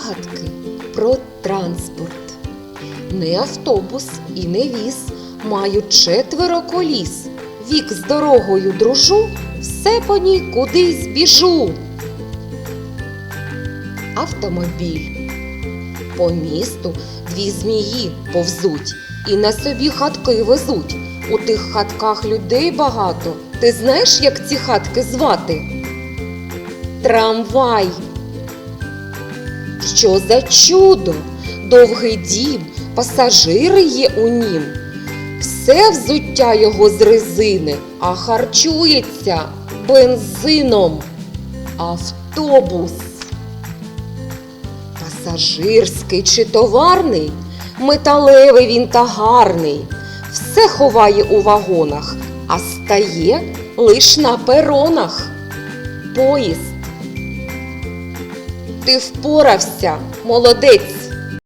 Загадки про транспорт. Не автобус і не віз, маю четверо коліс. Вік з дорогою дружу, все по ній кудись біжу. Автомобіль. По місту дві змії повзуть і на собі хатки везуть. У тих хатках людей багато. Ти знаєш, як ці хатки звати? Трамвай. Що за чудо? Довгий дім, пасажири є у нім. Все взуття його з резини, а харчується бензином. Автобус. Пасажирський чи товарний, металевий він та гарний. Все ховає у вагонах, а стає лиш на перонах. Поїзд. Ти впорався, молодець.